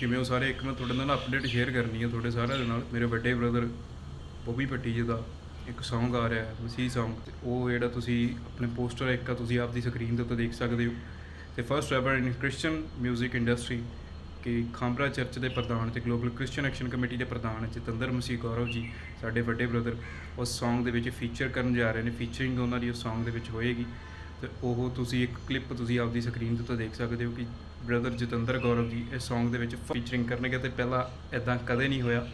ਕਿਵੇਂ ਉਹ ਸਾਰੇ? ਇੱਕ ਮੈਂ ਤੁਹਾਡੇ ਨਾਲ ਅਪਡੇਟ ਸ਼ੇਅਰ ਕਰਨੀ ਹੈ ਤੁਹਾਡੇ ਸਾਰਿਆਂ ਦੇ ਨਾਲ। ਮੇਰੇ ਵੱਡੇ ਬ੍ਰਦਰ ਬੋਬੀ ਪੱਟੀ ਜੀ ਦਾ ਇੱਕ Song ਆ ਰਿਹਾ ਹੈ, ਮਸੀਹ Song ਤੇ ਉਹ ਜਿਹੜਾ ਤੁਸੀਂ ਆਪਣੇ ਪੋਸਟਰ ਇੱਕ ਆ ਤੁਸੀਂ ਆਪਦੀ ਸਕਰੀਨ ਦੇ ਉੱਤੇ ਦੇਖ ਸਕਦੇ ਹੋ। ਤੇ first rapper in Christian 뮤직 industry ਕਿ ਖਾਂਬਰਾ ਚਰਚ ਦੇ ਪ੍ਰਧਾਨ ਤੇ ਗਲੋਬਲ ਕ੍ਰਿਸਚੀਅਨ ਐਕਸ਼ਨ ਕਮੇਟੀ ਦੇ ਪ੍ਰਧਾਨ ਜਤਿੰਦਰ ਮਸੀਹ ਗੌਰਵ ਜੀ, ਸਾਡੇ ਵੱਡੇ ਬ੍ਰਦਰ ਉਸ Song ਦੇ ਵਿੱਚ ਫੀਚਰ ਕਰਨ ਜਾ ਰਹੇ ਨੇ। ਫੀਚਰਿੰਗ ਉਹਨਾਂ ਦੀ ਉਸ Song ਦੇ ਵਿੱਚ ਹੋਏਗੀ। ਤੇ ਉਹ ਤੁਸੀਂ ਇੱਕ ਕਲਿੱਪ ਤੁਸੀਂ ਆਪਦੀ ਸਕਰੀਨ ਦੇ ਉੱਤੇ ਦੇਖ ਸਕਦੇ ਹੋ ਕਿ ਬ੍ਰਦਰ ਜਤਿੰਦਰ ਗੌਰਵ ਜੀ ਇਸ Song ਦੇ ਵਿੱਚ ਫੀਚਰਿੰਗ ਕਰਨਗੇ ਤੇ ਪਹਿਲਾਂ ਇਦਾਂ ਕਦੇ ਨਹੀਂ ਹੋਇਆ।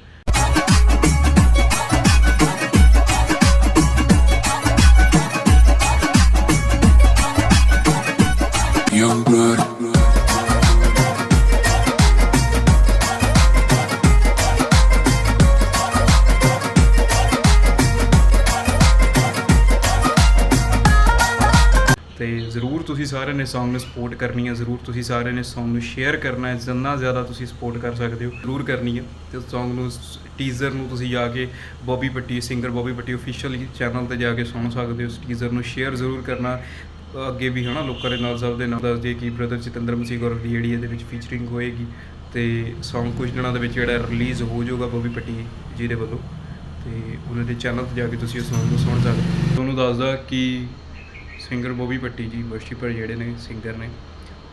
ਤੇ ਜ਼ਰੂਰ ਤੁਸੀਂ ਸਾਰਿਆਂ ਨੇ Song ਨੂੰ ਸਪੋਰਟ ਕਰਨੀ ਹੈ, ਜ਼ਰੂਰ ਤੁਸੀਂ ਸਾਰਿਆਂ ਨੇ Song ਨੂੰ ਸ਼ੇਅਰ ਕਰਨਾ ਹੈ, ਜਿੰਨਾ ਜ਼ਿਆਦਾ ਤੁਸੀਂ ਸਪੋਰਟ ਕਰ ਸਕਦੇ ਹੋ, ਜ਼ਰੂਰ ਕਰਨੀ ਹੈ। ਤੇ Song ਨੂੰ ਟੀਜ਼ਰ ਨੂੰ ਤੁਸੀਂ ਜਾ ਕੇ Bobby Patti singer Bobby Patti official channel ਤੇ ਜਾ ਕੇ ਸੁਣ ਸਕਦੇ ਹੋ, ਉਸ ਟੀਜ਼ਰ ਨੂੰ ਸ਼ੇਅਰ ਜ਼ਰੂਰ ਕਰਨਾ। ਅੱਗੇ ਵੀ ਹਨਾ ਲੋਕਾਂ ਦੇ ਨਾਲ ਸਭ ਦੇ ਨਾਲ ਦੱਸ ਕਿ ਬ੍ਰਦਰ ਜਤਿੰਦਰ ਮਸੀਹ ਗੌਰਵ ਦੀ ਜਿਹੜੀ ਇਹਦੇ ਵਿੱਚ ਫੀਚਰਿੰਗ ਹੋਏਗੀ ਤੇ Song ਕੁਝ ਦਿਨਾਂ ਦੇ ਵਿੱਚ ਜਿਹੜਾ ਰਿਲੀਜ਼ ਹੋ ਜਾਊਗਾ ਬੋਬੀ ਪੱਟੀ ਜੀ ਦੇ ਵੱਲੋਂ। ਤੇ ਉਹਨਾਂ ਦੇ ਚੈਨਲ ਤੇ ਜਾ ਕੇ ਤੁਸੀਂ ਉਸ Song ਨੂੰ ਸੁਣ ਸਕਦੇ ਹੋ। ਤੁਹਾਨੂੰ ਦੱਸਦਾ ਕਿ ਸਿੰਗਰ ਬੋਬੀ ਪੱਟੀ ਜੀ ਵਰਸ਼ਿਪਰ ਜਿਹੜੇ ਨੇ ਸਿੰਗਰ ਨੇ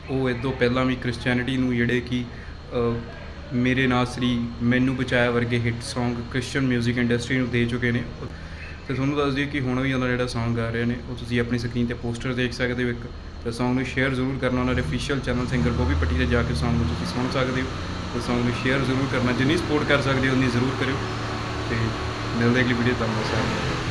ਉਹ ਇਹ ਤੋਂ ਪਹਿਲਾਂ ਵੀ ਕ੍ਰਿਸਚੀਅਨਿਟੀ ਨੂੰ ਜਿਹੜੇ ਕਿ ਅਹ, ਮੇਰੇ ਨਾਸਰੀ ਮੈਨੂੰ ਬਚਾਇਆ ਵਰਗੇ ਹਿੱਟ Song ਕ੍ਰਿਸਚੀਅਨ 뮤직 ਇੰਡਸਟਰੀ ਨੂੰ ਦੇ ਚੁੱਕੇ ਨੇ। ਤੇ ਤੁਹਾਨੂੰ ਦੱਸ ਦਈਏ ਕਿ ਹੁਣ ਵੀ ਉਹਨਾਂ ਦਾ ਜਿਹੜਾ Song ਗਾ ਰਹੇ ਨੇ ਉਹ ਤੁਸੀਂ ਆਪਣੀ ਸਕਰੀਨ ਤੇ ਪੋਸਟਰ ਦੇਖ ਸਕਦੇ ਹੋ ਇੱਕ। ਤੇ Song ਨੂੰ ਸ਼ੇਅਰ ਜ਼ਰੂਰ ਕਰਨਾ ਉਹਨਾਂ ਦੇ official channel singer Bobby Patti ਤੇ ਜਾ ਕੇ Song ਨੂੰ ਤੁਸੀਂ ਸੁਣ ਸਕਦੇ ਹੋ। ਤੇ Song ਨੂੰ ਸ਼ੇਅਰ ਜ਼ਰੂਰ ਕਰਨਾ ਜਿੰਨੀ ਸਪੋਰਟ ਕਰ ਸਕਦੇ ਹੋ ਉਨੀ ਜ਼ਰੂਰ ਕਰਿਓ। ਤੇ ਮਿਲਦੇ ਅਗਲੀ ਵੀਡੀਓ ਤੁਹਾਨੂੰ ਸਾਰਿਆਂ ਨੂੰ